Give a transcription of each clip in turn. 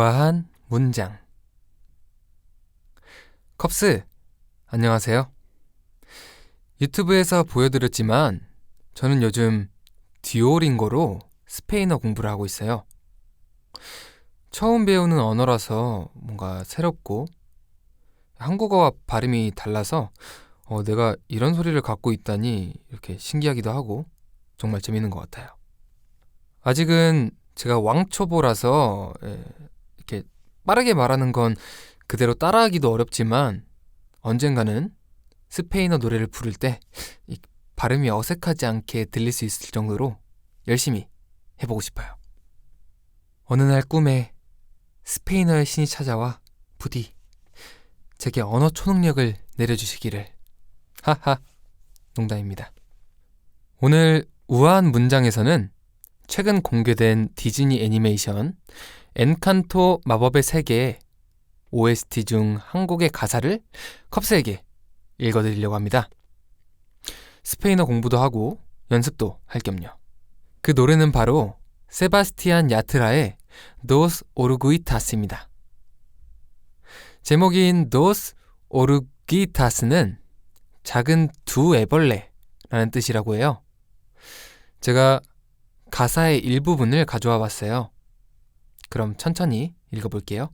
우아한 문장. 컵스, 안녕하세요. 유튜브에서 보여드렸지만 저는 요즘 듀오링고로 스페인어 공부를 하고 있어요. 처음 배우는 언어라서 뭔가 새롭고 한국어와 발음이 달라서 어, 내가 이런 소리를 갖고 있다니 이렇게 신기하기도 하고 정말 재밌는 것 같아요. 아직은 제가 왕초보라서 예, 이렇게 빠르게 말하는 건 그대로 따라하기도 어렵지만 언젠가는 스페인어 노래를 부를 때이 발음이 어색하지 않게 들릴 수 있을 정도로 열심히 해보고 싶어요. 어느 날 꿈에 스페인어의 신이 찾아와 부디 제게 언어 초능력을 내려주시기를. 하하, 농담입니다. 오늘 우아한 문장에서는 최근 공개된 디즈니 애니메이션 엔칸토 마법의 세계의 OST 중 한 곡의 가사를 컵스에게 읽어드리려고 합니다. 스페인어 공부도 하고 연습도 할 겸요. 그 노래는 바로 세바스티안 야트라의 도스 오르구이타스입니다. 제목인 도스 오르기타스는 작은 두 애벌레라는 뜻이라고 해요. 제가 가사의 일부분을 가져와 봤어요. 그럼 천천히 읽어볼게요.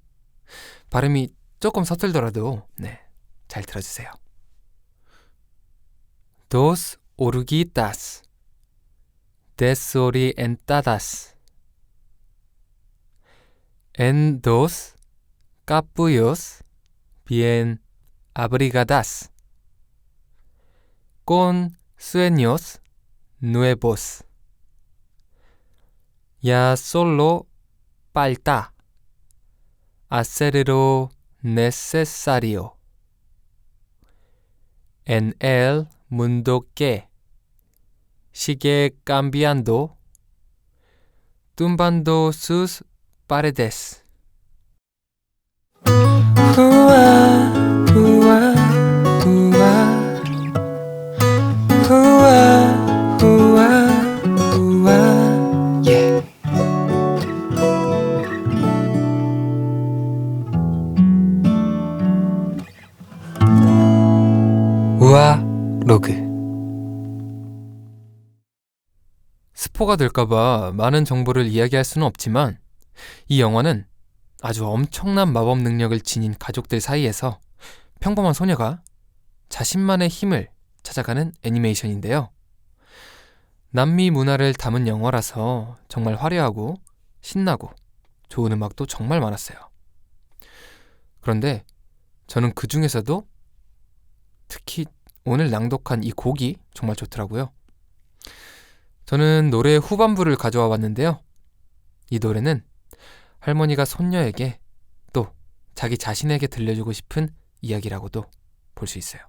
발음이 조금 서툴더라도 네, 잘 들어주세요. Dos oruguitas desorientadas en dos capullos bien abrigadas con sueños nuevos. Solo falta hacer lo necesario en el mundo que sigue cambiando, tumbando sus paredes. 우아 로그 스포가 될까봐 많은 정보를 이야기할 수는 없지만 이 영화는 아주 엄청난 마법 능력을 지닌 가족들 사이에서 평범한 소녀가 자신만의 힘을 찾아가는 애니메이션인데요. 남미 문화를 담은 영화라서 정말 화려하고 신나고 좋은 음악도 정말 많았어요. 그런데 저는 그 중에서도 특히 오늘 낭독한 이 곡이 정말 좋더라고요. 저는 노래의 후반부를 가져와 봤는데요. 이 노래는 할머니가 손녀에게 또 자기 자신에게 들려주고 싶은 이야기라고도 볼 수 있어요.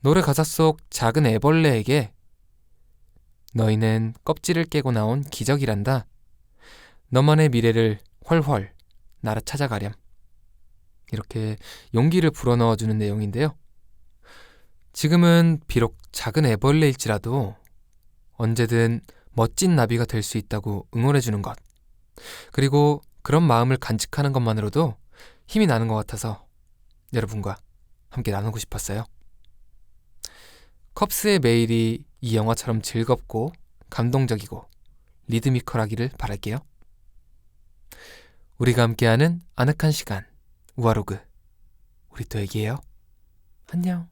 노래 가사 속 작은 애벌레에게 너희는 껍질을 깨고 나온 기적이란다. 너만의 미래를 훨훨 날아 찾아가렴. 이렇게 용기를 불어넣어 주는 내용인데요. 지금은 비록 작은 애벌레일지라도 언제든 멋진 나비가 될 수 있다고 응원해 주는 것. 그리고 그런 마음을 간직하는 것만으로도 힘이 나는 것 같아서 여러분과 함께 나누고 싶었어요. 컵스의 매일이 이 영화처럼 즐겁고 감동적이고 리드미컬하기를 바랄게요. 우리가 함께하는 아늑한 시간 우아로그 우리 또 얘기해요. 안녕.